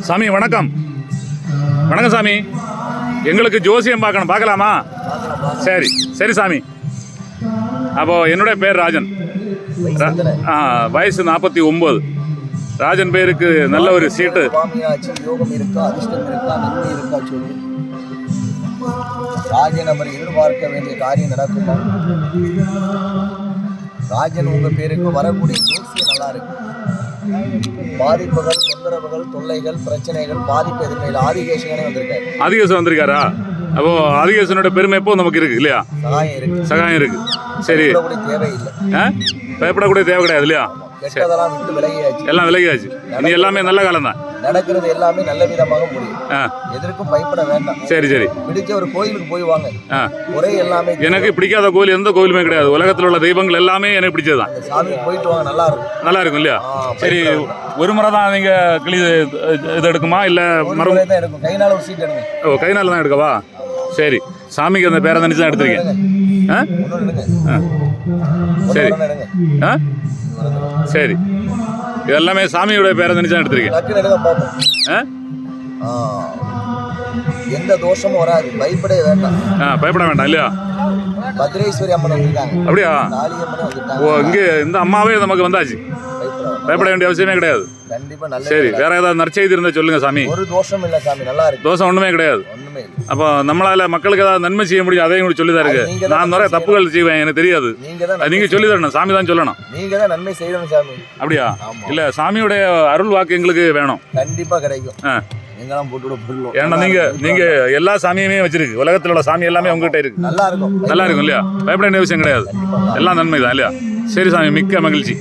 சாமி வணக்கம். வணக்கம் சாமி. எங்களுக்கு ஜோசியம் பார்க்கணும். பார்க்கலாமா? சரி. சரி சாமி. அப்போது என்னுடைய பேர் ராஜன். ஆ, வயசு நாற்பத்தி ஒம்பது. ராஜன் பேருக்கு நல்ல ஒரு சீட்டு. ராஜன் அவர் எதிர்பார்க்க வேண்டிய காரியம் நடக்குமா? ராஜன் உங்க பேருக்கு வரக்கூடிய ஜோசியம் நல்லா இருக்கு. பாதிப்புகள் தொந்தரவுகள் தொல்லைகள் பிரச்சனைகள் பாதிப்பு எதுவுமே இல்லை. ஆதிகேசகனே வந்திருக்காரு. அதிகேசன் வந்திருக்காரா? அப்போ அதிகேசனோட பெருமை எப்போ நமக்கு இருக்கு இல்லையா? சகாயம் இருக்கு. சகாயம் இருக்கு. சரி. கூட தேவையில்லை. ஆ? பயப்படக்கூடிய தேவை கிடையாது இல்லையா? கெட்டதெல்லாம் விட்டு விலகியாச்சு. எல்லாம் விலகியாச்சு. இனி எல்லாமே நல்ல காலம் தான் நடக்கிறது எல்லாமே நல்ல விதமாக முடியும். எதற்கும் பயப்பட வேண்டாம். சரி சரி. பிடிச்ச ஒரு கோயிலுக்கு போய் வாங்க. ஒரே எல்லாமே எனக்கு பிடிக்காத கோயில் எந்த கோயிலுமே கிடையாது. உலகத்தில் உள்ள தெய்வங்கள் எல்லாமே எனக்கு பிடிச்சது தான் அந்த சாமிக்கு போயிட்டு வாங்க நல்லா இருக்கும். நல்லா இருக்கும் இல்லையா? சரி ஒரு முறை தான் நீங்க கிளி இது எடுக்குமா? இல்ல மரம் தான் இருக்கும் கைனால ஒரு சீட் எடுங்க. ஓ கை நாள் தான் எடுக்கவா? சரி. சாமிக்கு அந்த பேரை தான் எடுத்திருக்கேன். ஆ? ஆ. சரி. ஆ? சரி. இது எல்லாமே சாமியோட பேரை நினைச்சு எடுத்திருக்கேன். ஆ. எந்த தோஷமும் வராது. பயப்படவே வேண்டாம். ஆ பயப்பட வேண்டாம் இல்லையா? பத்ரேஸ்வரி அம்மன் வந்திருக்காங்க அப்படியா? ஓ வந்துட்டாங்க. இங்கே இந்த அம்மாவே நமக்கு வந்தாச்சு. பயப்பட வேண்டிய அவசியமே கிடையாது. கண்டிப்பா நல்ல சரி வேற ஏதாவது நற்செய்தி இருந்தா சொல்லுங்க சாமி. ஒரு தோஷம் இல்ல சாமி நல்லா இருக்கு. தோசை ஒண்ணுமே கிடையாது. ஒண்ணுமே இல்லை. அப்போ நம்மளால மக்களுக்கு ஏதாவது நன்மை செய்ய முடியும் அதையும் கூட சொல்லி தான் அது இருக்கு நான் நிறைய தப்புகள் செய்வேன் எனக்கு தெரியாது. நீங்க தான் நீங்க சொல்லி தரணும். சாமி தான் சொல்லணும். நீங்க தான் நன்மை செய்யணும் சாமி. அப்படியா. இல்ல சாமியுடைய அருள் வாக்கு எங்களுக்கு வேணும். கண்டிப்பா கிடைக்கும். எங்கெல்லாம் போட்டு ஏன்னா நீங்க நீங்க எல்லா சாமியுமே வச்சிருக்கு. உலகத்துல உள்ள சாமி எல்லாமே உங்ககிட்ட இருக்கு. நல்லா இருக்கும். நல்லா இருக்கும் இல்லையா? பயப்பட வேண்டிய விஷயம் கிடையாது. எல்லாம் நன்மை தான் இல்லையா? சரி சாமி மிக்க மகிழ்ச்சி.